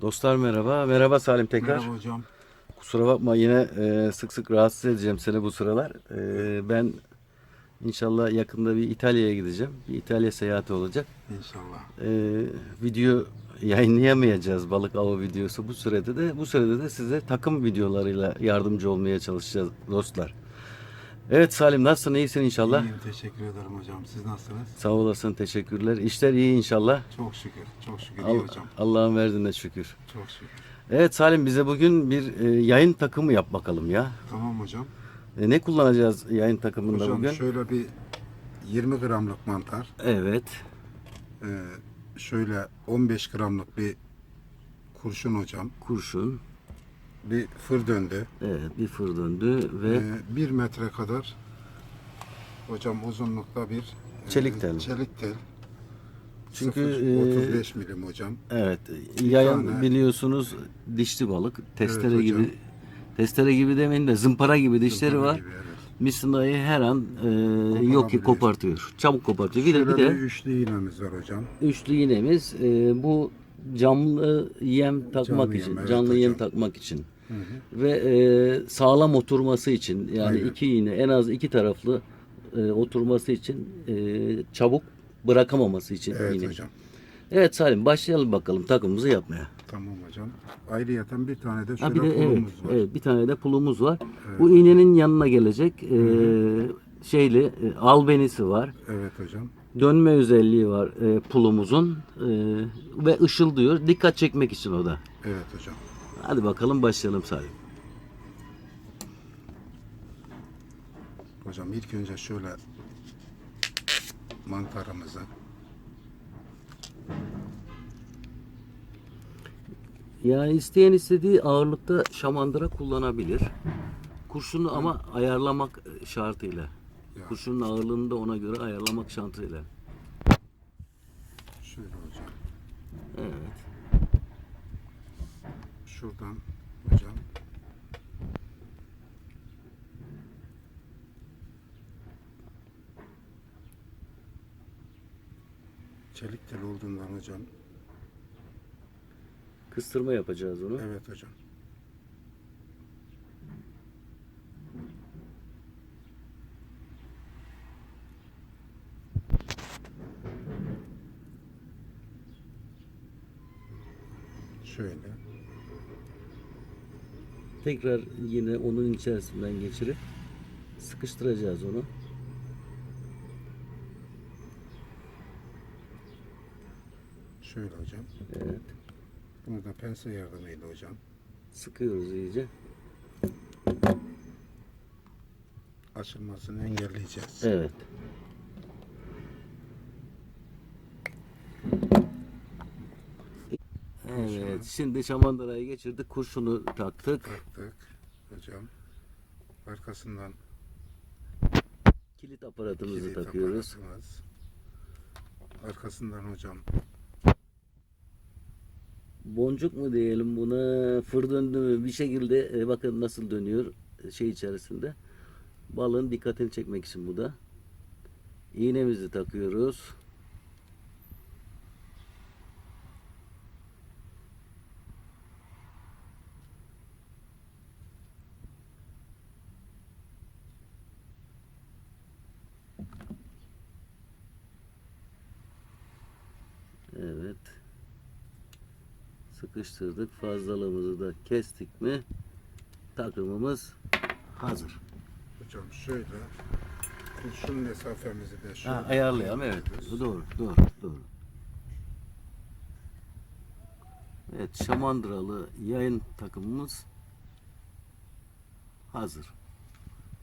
Dostlar merhaba. Merhaba Salim tekrar. Merhaba hocam. Kusura bakma yine e, sık sık rahatsız edeceğim seni bu sıralar. E, ben inşallah yakında bir İtalya'ya gideceğim. Bir İtalya seyahati olacak. İnşallah. E, video yayınlayamayacağız balık avı videosu bu sürede de. Bu sürede de size takım videolarıyla yardımcı olmaya çalışacağız dostlar. Evet Salim nasılsın? İyisin inşallah. İyiyim teşekkür ederim hocam. Siz nasılsınız? Sağ olasın. Teşekkürler. İşler iyi inşallah. Çok şükür. Çok şükür iyi Al- hocam. Allah'ın verdiğine şükür. Çok şükür. Evet Salim bize bugün bir e, yayın takımı yap bakalım ya. Tamam hocam. E, ne kullanacağız yayın takımında Hocam bugün? şöyle bir 20 gramlık mantar. Evet. Ee, şöyle 15 gramlık bir kurşun hocam. Kurşun. Bir fır döndü. Evet bir fır döndü ve Ee, 1 metre kadar hocam uzunlukta bir e, Çelik tel. Çelik tel. Çünkü, Sıfır, e, 35 milim hocam. evet yayın tane- biliyorsunuz dişli balık. Testere Evet gibi testere gibi demeyin de zımpara gibi dişleri Zımpara var. gibi, evet. Misinayı her an e, yok ki Koparabiliyor. kopartıyor. Çabuk kopartıyor. Bir de, Şöyle bir bir de üçlü iğnemiz var hocam. üçlü iğnemiz e, bu camlı yem takmak Canlı için, yem, evet canlı yem hocam. takmak için ve e, sağlam oturması için yani Aynen. iki iğne en az iki taraflı e, oturması için e, çabuk bırakamaması için Evet iğne. hocam. Evet Salim başlayalım bakalım takımımızı yapmaya. Tamam hocam. Ayrıyeten bir tane de Ha, şöyle bir de evet, pulumuz var. evet bir tane de pulumuz var. Bu iğnenin yanına gelecek e, şeyli e, albenisi var. Evet hocam. Dönme özelliği var e, pulumuzun e, ve ışıldıyor. Dikkat çekmek için o da. Evet hocam. Hadi bakalım başlayalım Salim. Hocam ilk önce şöyle mantarımızı Yani isteyen istediği ağırlıkta şamandıra kullanabilir. Kurşunu ama ayarlamak şartıyla. Ya. Kurşunun ağırlığını da ona göre ayarlamak şartıyla. şöyle hocam. Evet. Şuradan hocam. Çelik tel olduğundan hocam. Kıstırma yapacağız onu. Evet hocam. Şöyle. Tekrar yine onun içerisinden geçirip sıkıştıracağız onu. Şöyle hocam. Evet. Bunu da pense yardımıyla hocam. Sıkıyoruz iyice. Açılmasını engelleyeceğiz. Evet. Evet. Şimdi şamandırayı geçirdik. Kurşunu taktık. Taktık hocam. Arkasından Kilit aparatımızı kilit takıyoruz. aparatımız. Arkasından hocam Boncuk mu diyelim buna fır döndü mü bir şekilde e, bakın nasıl dönüyor e, şey içerisinde. Balığın dikkatini çekmek için bu da. İğnemizi takıyoruz. Evet. Sıkıştırdık. Fazlalığımızı da kestik mi takımımız hazır. hocam şöyle kurşun mesafemizi de şöyle Ha, ayarlayalım evet. Doğru, doğru, doğru. Evet, şamandıralı yayın takımımız hazır.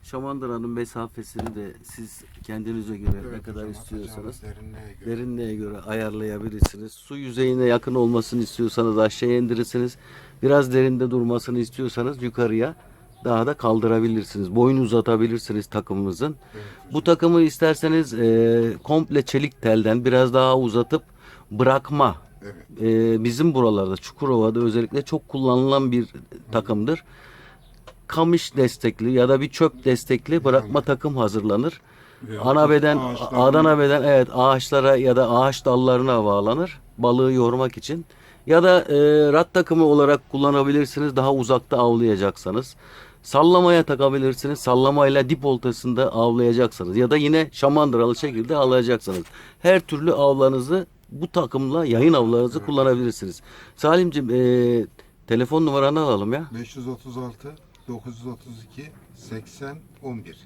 Şamandıranın mesafesini de siz kendinize göre ne Evet kadar hocam, istiyorsanız derinliğe göre. derinliğe göre ayarlayabilirsiniz. Su yüzeyine yakın olmasını istiyorsanız aşağıya indirirsiniz. Biraz derinde durmasını istiyorsanız yukarıya daha da kaldırabilirsiniz. Boyun uzatabilirsiniz takımımızın. Bu takımı isterseniz e, komple çelik telden biraz daha uzatıp bırakma. Evet. E, bizim buralarda Çukurova'da özellikle çok kullanılan bir takımdır. Kamış destekli ya da bir çöp destekli bırakma takım hazırlanır. Ana beden, Adana beden evet ağaçlara ya da ağaç dallarına bağlanır. Balığı yormak için Ya da e, rat takımı olarak kullanabilirsiniz daha uzakta avlayacaksanız. Sallamaya takabilirsiniz. Sallamayla dip oltasında avlayacaksanız. Ya da yine şamandıralı şekilde avlayacaksınız. Her türlü avlarınızı bu takımla yayın avlarınızı kullanabilirsiniz. Salimciğim e, telefon numaranı alalım ya. 536 932 80 11.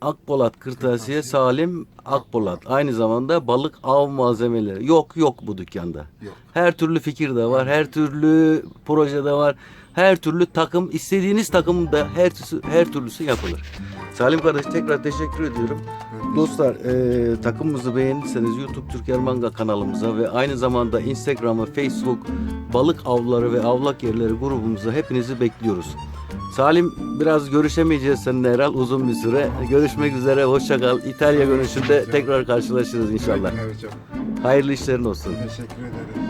Akpolat Kırtasiye Kırtasiye. Salim Akpolat. Aynı zamanda balık av malzemeleri. Yok yok bu dükkanda. Yok. Her türlü fikir de var. Her türlü proje de var. Her türlü takım istediğiniz takım da her türlüsü, her türlüsü yapılır. Salim kardeş tekrar teşekkür ediyorum. Dostlar e, takımımızı beğendiyseniz YouTube Türker Manga kanalımıza ve aynı zamanda Instagram ve Facebook balık avları ve avlak yerleri grubumuza hepinizi bekliyoruz. Salim biraz görüşemeyeceğiz seninle herhal uzun bir süre. Görüşmek üzere hoşça kal. İtalya görüşünde tekrar karşılaşırız inşallah. Hayırlı işlerin olsun. Teşekkür ederim.